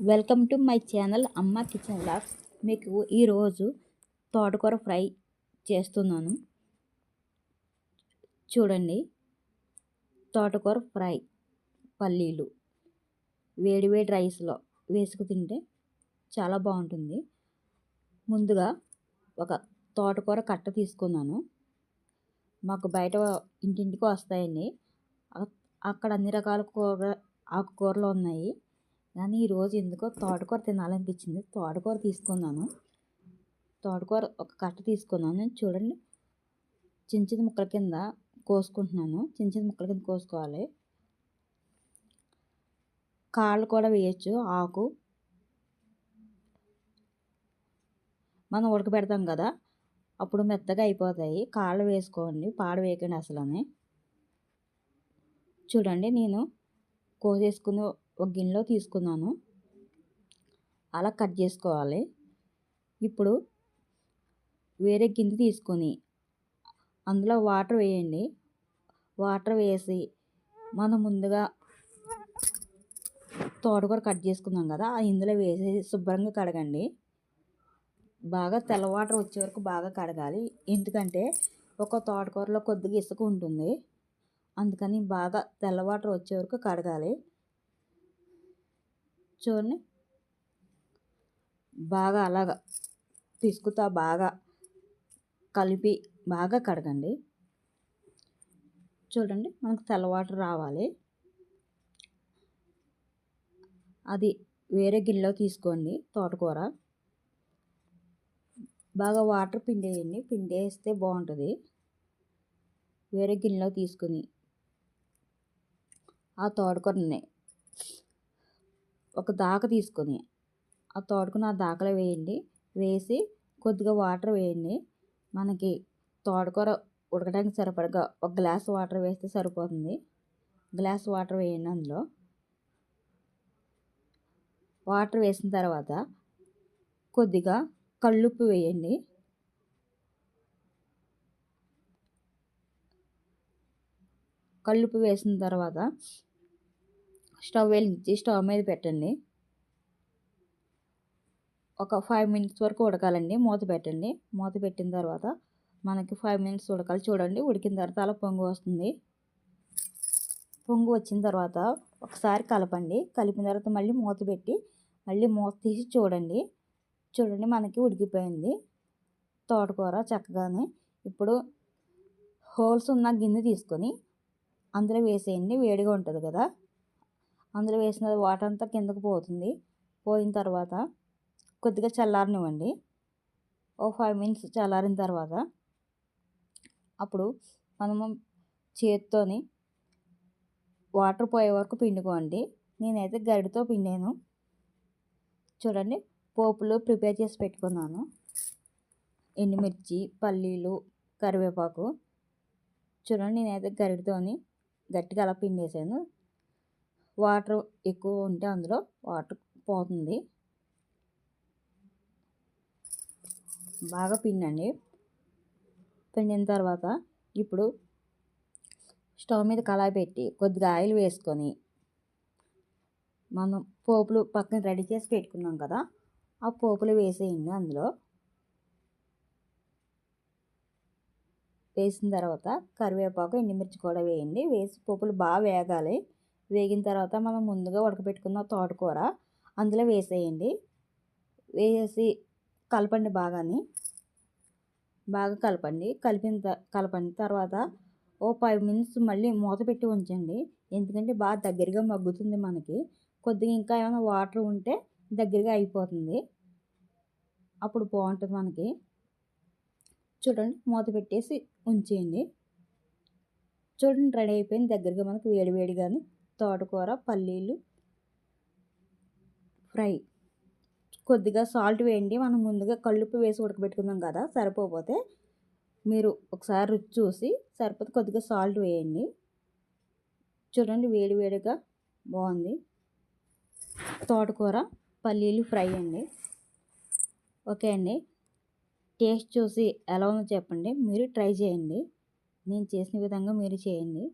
Welcome to my channel Amma kitchen blogs మీకు ఈరోజు తోటకూర ఫ్రై చేస్తున్నాను. చూడండి తోటకూర ఫ్రై పల్లీలు వేడివేడి రైస్లో వేసుకు తింటే చాలా బాగుంటుంది. ముందుగా ఒక తోటకూర కట్ట తీసుకున్నాను. మాకు బయట ఇంటింటికి వస్తాయండి. అక్కడ అన్ని రకాల కూర ఆకుకూరలు ఉన్నాయి. కానీ ఈరోజు ఎందుకో తోటకూర తినాలనిపించింది. తోటకూర తీసుకున్నాను. తోటకూర ఒక కట్ట తీసుకున్నాను. చూడండి. చిన్న చిన్న ముక్కల కింద కోసుకుంటున్నాను. చిన్న చిన్న ముక్కల కింద కోసుకోవాలి. కాళ్ళు కూడా వేయచ్చు. ఆకు. మనం ఉడకబెడతాం కదా. అప్పుడు మెత్తగా అయిపోతాయి. కాళ్ళు వేసుకోండి. పాడు వేయకండి అసలు చూడండి నేను కోసేసుకుని ఒక గిన్నెలో తీసుకున్నాను. అలా కట్ చేసుకోవాలి. ఇప్పుడు వేరే గిన్నె తీసుకొని అందులో వాటర్ వేయండి. వాటర్ వేసి మనం ముందుగా తోటకూర కట్ చేసుకున్నాం కదా ఇందులో వేసి శుభ్రంగా కడగండి. బాగా తెల్ల వాటర్ వచ్చే వరకు బాగా కడగాలి. ఎందుకంటే ఒక తోటకూరలో కొద్దిగా ఇసుక ఉంటుంది. అందుకని బాగా తెల్ల వాటర్ వచ్చే వరకు కడగాలి. చూడండి బాగా అలాగా తీసుకుతా బాగా కలిపి బాగా కడగండి. చూడండి మనకు తెల్ల వాటర్ రావాలి. అది వేరే గిన్నెలో తీసుకోండి తోటకూర. బాగా వాటర్ పిండేయండి. పిండేస్తే బాగుంటుంది. వేరే గిన్నెలో తీసుకుని ఆ తోటకూరని ఒక దాక తీసుకొని ఆ తోటకుని ఆ దాకలో వేయండి. వేసి కొద్దిగా వాటర్ వేయండి. మనకి తోటకూర ఉడకడానికి సరిపడగా ఒక గ్లాస్ వాటర్ వేస్తే సరిపోతుంది. గ్లాస్ వాటర్ వేయండి అందులో. వాటర్ వేసిన తర్వాత కొద్దిగా కళ్ళుప్పు వేయండి. కళ్ళుప్పు వేసిన తర్వాత స్టవ్ వెలిగించి స్టవ్ మీద పెట్టండి. ఒక ఫైవ్ మినిట్స్ వరకు ఉడకాలండి. మూత పెట్టండి. మూత పెట్టిన తర్వాత మనకి ఫైవ్ మినిట్స్ ఉడకాలి. చూడండి ఉడికిన తర్వాత అలా పొంగు వస్తుంది. పొంగు వచ్చిన తర్వాత ఒకసారి కలపండి. కలిపిన తర్వాత మళ్ళీ మూత పెట్టి మళ్ళీ మూత తీసి చూడండి. చూడండి మనకి ఉడికిపోయింది. తోటకూర చక్కగానే. ఇప్పుడు హోల్స్ ఉన్న గిన్నె తీసుకొని అందులో వేసేయండి. వేడిగా ఉంటుంది కదా. అందులో వేసిన వాటర్ అంతా కిందకు పోతుంది. పోయిన తర్వాత కొద్దిగా చల్లారనివ్వండి. ఓ ఫైవ్ మినిట్స్ చల్లారిన తర్వాత అప్పుడు మనము చేత్తోని వాటర్ పోయే వరకు పిండుకోండి. నేనైతే గరిటతో పిండాను. చూడండి పోపులు ప్రిపేర్ చేసి పెట్టుకున్నాను. ఎండుమిర్చి పల్లీలు కరివేపాకు. చూడండి నేనైతే గరిటతోని గట్టిగా అలా పిండేసాను. వాటర్ ఎక్కువ ఉంటే అందులో వాటర్ పోతుంది. బాగా పిండండి. పిండిన తర్వాత ఇప్పుడు స్టవ్ మీద కళాయి పెట్టి కొద్దిగా ఆయిల్ వేసుకొని మనం పోపులు పక్కన రెడీ చేసి పెట్టుకున్నాం కదా ఆ పోపులు వేసేయండి అందులో. వేసిన తర్వాత కరివేపాకు ఎండుమిర్చి కూడా వేయండి. వేసి పోపులు బాగా వేగాలి. వేగిన తర్వాత మనం ముందుగా ఉడకబెట్టుకున్న తోటకూర అందులో వేసేయండి. వేసి కలపండి బాగాని. బాగా కలపండి. కలిపిన కలపండి. తర్వాత ఓ ఫైవ్ మినిట్స్ మళ్ళీ మూత పెట్టి ఉంచండి. ఎందుకంటే బాగా దగ్గరగా మగ్గుతుంది మనకి. కొద్దిగా ఇంకా ఏమైనా వాటర్ ఉంటే దగ్గరగా అయిపోతుంది. అప్పుడు బాగుంటుంది మనకి. చూడండి మూత పెట్టేసి ఉంచేయండి. చూడండి రెడీ అయిపోయింది. దగ్గరగా మనకి వేడి వేడిగాని తోటకూర పల్లీలు ఫ్రై. కొద్దిగా సాల్ట్ వేయండి. మనం ముందుగా కళ్ళుప్పు వేసి ఉడకబెట్టుకుందాం కదా సరిపోతే మీరు ఒకసారి రుచి చూసి సరిపోతే కొద్దిగా సాల్ట్ వేయండి. చూడండి వేడి వేడిగా బాగుంది. తోటకూర పల్లీలు ఫ్రై అండి. ఓకే అండి. టేస్ట్ చూసి ఎలా ఉందో చెప్పండి. మీరు ట్రై చేయండి. నేను చేసిన విధంగా మీరు చేయండి.